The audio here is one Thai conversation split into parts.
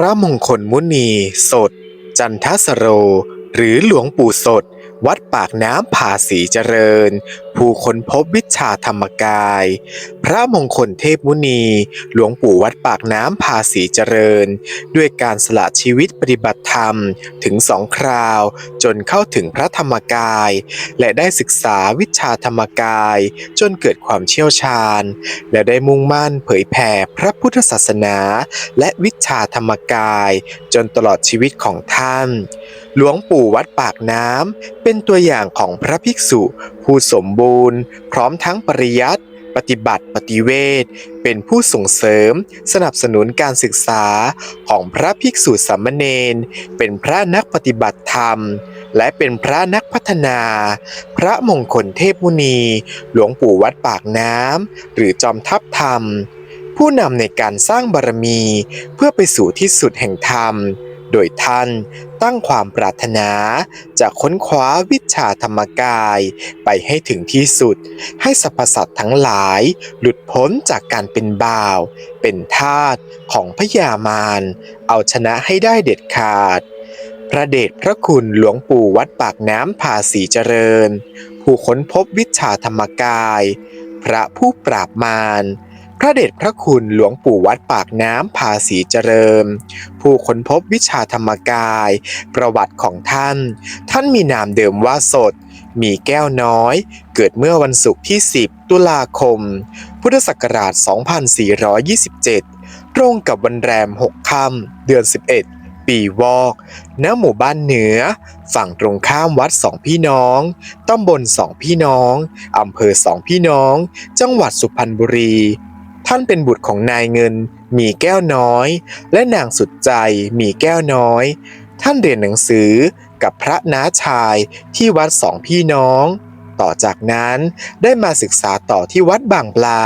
พระมงคลมุนีสด จันทสโร หรือหลวงปู่สด วัดปากน้ำผาสีเจริญ ผู้ค้นพบวิชาธรรมกาย พระมงคลเทพมุนี หลวงปู่วัดปากน้ำผาสีเจริญ ด้วยการสละชีวิตปฏิบัติธรรมถึงสองคราว จนเข้าถึงพระธรรมกาย และได้ศึกษาวิชาธรรมกาย จนเกิดความเชี่ยวชาญ และได้มุ่งมั่นเผยแผ่พระพุทธศาสนา และวิชาธรรมกาย จนตลอดชีวิตของท่าน หลวงปู่วัดปากน้ำเป็นตัวอย่างของพระภิกษุ ผู้สมบูรณ์ พร้อมทั้งปริยัติ ปฏิบัติปฏิเวทเป็นผู้ส่งเสริม สนับสนุนการศึกษาของพระภิกษุสามเณรเป็นพระนักปฏิบัติธรรม และเป็นพระนักพัฒนา พระมงคลเทพมุนี หลวงปู่วัดปากน้ำหรือจอมทัพธรรม ผู้นำในการสร้างบารมีเพื่อไปสู่ที่สุดแห่งธรรม โดยท่านตั้งความปรารถนาจะค้นคว้าวิชาธรรมกายไปให้ถึงที่สุด ให้สรรพสัตว์ทั้งหลายหลุดพ้นจากการเป็นบ่าว เป็นทาสของพญามารเอาชนะให้ได้เด็ดขาด พระเดชพระคุณหลวงปู่วัดปากน้ำผาสีเจริญ ผู้ค้นพบวิชาธรรมกาย พระผู้ปราบมาร พระเดชพระคุณหลวงปู่วัดปากน้ำผาสีเจริญ ผู้ค้นพบวิชาธรรมกาย ประวัติของท่าน ท่านมีนามเดิมว่าสด มีแก้วน้อย เกิดเมื่อวันศุกร์ที่ 10 ตุลาคม พุทธศักราช 2427 ตรงกับวันแรม 6 ค่ำเดือน 11 ปีวอก ณ หมู่บ้านเหนือ ฝั่งตรงข้ามวัดสองพี่น้อง ตำบลสองพี่น้อง อำเภอสองพี่น้อง จังหวัดสุพรรณบุรี ท่านเป็นบุตรของนายเงิน มีแก้วน้อย และนางสุดใจมีแก้วน้อย ท่านเรียนหนังสือกับพระน้าชายที่วัดสองพี่น้อง ต่อจากนั้นได้มาศึกษาต่อที่วัดบางปลา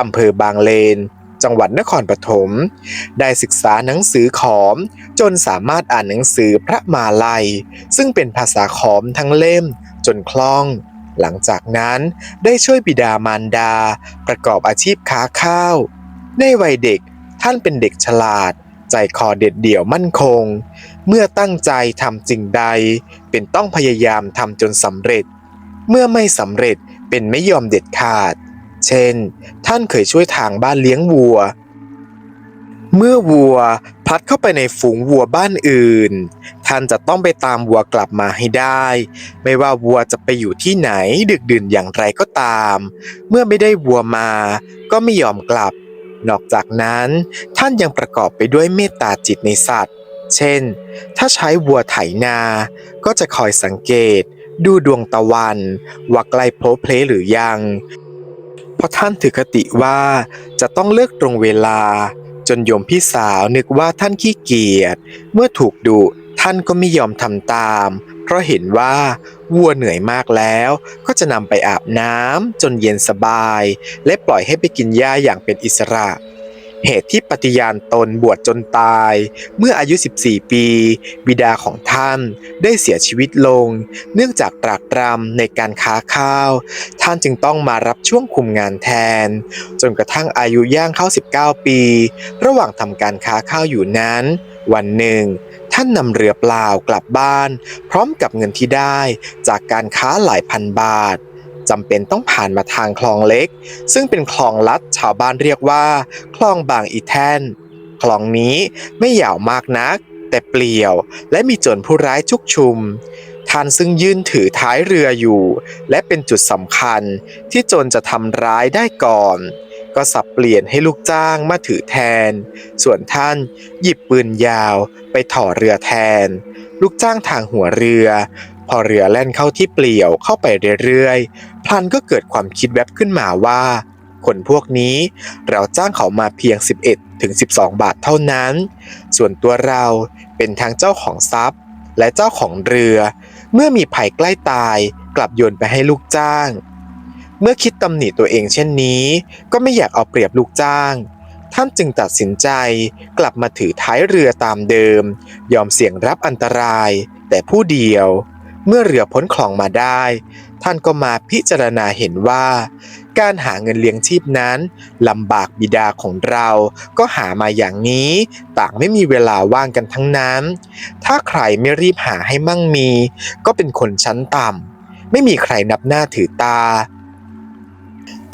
อำเภอบางเลน จังหวัดนครปฐม ได้ศึกษาหนังสือขอม จนสามารถอ่านหนังสือพระมาลัย ซึ่งเป็นภาษาขอมทั้งเล่มจนคล่อง หลังจากนั้นได้ช่วยบิดามารดา ประกอบอาชีพค้าข้าว ในวัยเด็กท่านเป็นเด็กฉลาด ใจคอเด็ดเดี่ยวมั่นคง เมื่อตั้งใจทำสิ่งใด เป็นต้องพยายามทำจนสำเร็จ เมื่อไม่สำเร็จเป็นไม่ยอมเด็ดขาด เช่น ท่านเคยช่วยทางบ้านเลี้ยงวัว เมื่อวัวพลัดเข้าไปในฝูงวัวบ้านอื่น ท่านจะต้องไปตามวัวกลับมาให้ได้ ไม่ว่าวัวจะไปอยู่ที่ไหนดึกดื่นอย่างไรก็ตาม เมื่อไม่ได้วัวมา ก็ไม่ยอมกลับ นอกจากนั้นท่านยังประกอบไปด้วยเมตตาจิตในสัตว์ เช่น ถ้าใช้วัวไถนา ก็จะคอยสังเกต ดูดวงตะวันว่าใกล้โพลเพลหรือยัง เพราะท่านถือคติว่าจะต้องเลือกตรงเวลา จนโยมพี่สาวนึกว่าท่านขี้เกียจ เมื่อถูกดุท่านก็ไม่ยอมทำตาม เพราะเห็นว่าวัวเหนื่อยมากแล้ว ก็จะนำไปอาบน้ำจนเย็นสบาย และปล่อยให้ไปกินหญ้าอย่างเป็นอิสระ เหตุที่ปฏิญาณตนบวชจนตาย เมื่ออายุ 14 ปี บิดาของท่านได้เสียชีวิตลง เนื่องจากตรากตรำในการค้าข้าว ท่านจึงต้องมารับช่วงคุมงานแทน จนกระทั่งอายุย่างเข้า 19 ปี ระหว่างทำการค้าข้าวอยู่นั้น วันหนึ่ง ท่านนำเรือเปล่ากลับบ้าน พร้อมกับเงินที่ได้จากการค้าหลายพันบาท จำเป็นต้องผ่านมาทางคลองเล็ก ซึ่งเป็นคลองลัดชาวบ้านเรียกว่า คลองบางอีแทนคลองนี้ไม่ยาวมากนัก แต่เปลี่ยว และมีโจรผู้ร้ายชุกชุมท่านซึ่งยืนถือท้ายเรืออยู่ และเป็นจุดสำคัญที่โจรจะทำร้ายได้ก่อน ก็สับเปลี่ยนให้ลูกจ้างมาถือแทน ส่วนท่านหยิบปืนยาวไปถอเรือแทน ลูกจ้างทางหัวเรือ พอเรือแล่นเข้าที่เปลี่ยวเข้าไปเรื่อยๆ พลันก็เกิดความคิดแวบขึ้นมาว่า คนพวกนี้เราจ้างเขามาเพียง 11ถึง12 บาทเท่านั้น ส่วนตัวเราเป็นทั้งเจ้าของทรัพย์ และเจ้าของเรือ เมื่อมีภัยใกล้ตายกลับโยนไปให้ลูกจ้าง เมื่อคิดตำหนิตัวเองเช่นนี้ ก็ไม่อยากเอาเปรียบลูกจ้าง ท่านจึงตัดสินใจกลับมาถือท้ายเรือตามเดิม ยอมเสี่ยงรับอันตราย แต่ผู้เดียว เมื่อเรือพ้นคลองมาได้ ท่านก็มาพิจารณาเห็นว่า การหาเงินเลี้ยงชีพนั้นลำบากบิดาของเราก็หามาอย่างนี้ ต่างไม่มีเวลาว่างกันทั้งนั้น ถ้าใครไม่รีบหาให้มั่งมี ก็เป็นคนชั้นต่ำไม่มีใครนับหน้าถือตา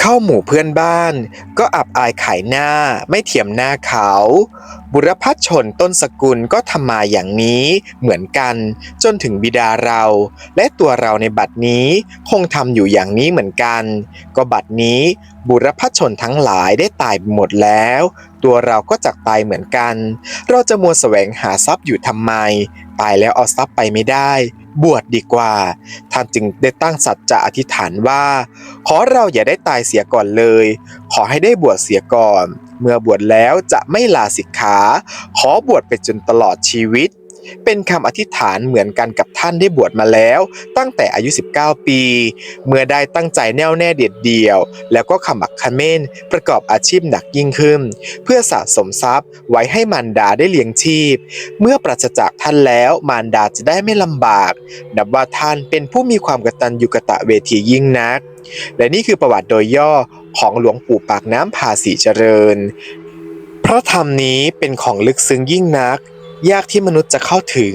เข้าหมู่เพื่อนบ้าน ก็อับอายขายหน้าไม่เทียมหน้าเขา บุรพชนต้นสกุลก็ทำมาอย่างนี้เหมือนกันจนถึงบิดาเรา และตัวเราในบัดนี้คงทำอยู่อย่างนี้เหมือนกัน ก็บัดนี้บุรพชนทั้งหลายได้ตายไปหมดแล้ว ตัวเราก็จักตายเหมือนกัน เราจะมัวแสวงหาทรัพย์อยู่ทำไม ตายแล้วเอาทรัพย์ไปไม่ได้ บวชดีกว่า ท่านจึงได้ตั้งสัจจะอธิษฐานว่า ขอเราอย่าได้ตายเสียก่อนเลย ขอให้ได้บวชเสียก่อน เมื่อบวชแล้วจะไม่ลาสิกขา ขอบวชไปจนตลอดชีวิต เป็นคำอธิษฐานเหมือนกันกับท่านได้บวชมาแล้ว ตั้งแต่อายุ 19 ปี เมื่อได้ตั้งใจแน่วแน่เด็ดเดี่ยว แล้วก็ขมักเขม้นประกอบอาชีพหนักยิ่งขึ้น เพื่อสะสมทรัพย์ไว้ให้มารดาได้เลี้ยงชีพ เมื่อปราศจากท่านแล้วมารดาจะได้ไม่ลำบาก นับว่าท่านเป็นผู้มีความกตัญญูกะตะเวทียิ่งนัก และนี่คือประวัติโดยย่อของหลวงปู่ปากน้ำภาษีเจริญพระธรรมนี้เป็นของลึกซึ้งยิ่งนัก ยากที่มนุษย์จะเข้าถึง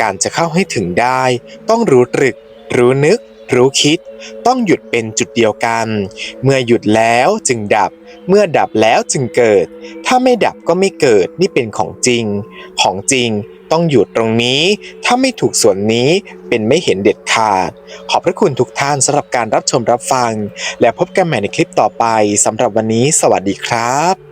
การจะเข้าให้ถึงได้ ต้องรู้ตรึก รู้นึก รู้คิด ต้องหยุดเป็นจุดเดียวกัน เมื่อหยุดแล้วจึงดับ เมื่อดับแล้วจึงเกิด ถ้าไม่ดับก็ไม่เกิดนี่เป็นของจริง ของจริงต้องหยุดตรงนี้ ถ้าไม่ถูกส่วนนี้เป็นไม่เห็นเด็ดขาด ขอบพระคุณทุกท่านสำหรับการรับชมรับฟัง และพบกันใหม่ในคลิปต่อไปสำหรับวันนี้ สวัสดีครับ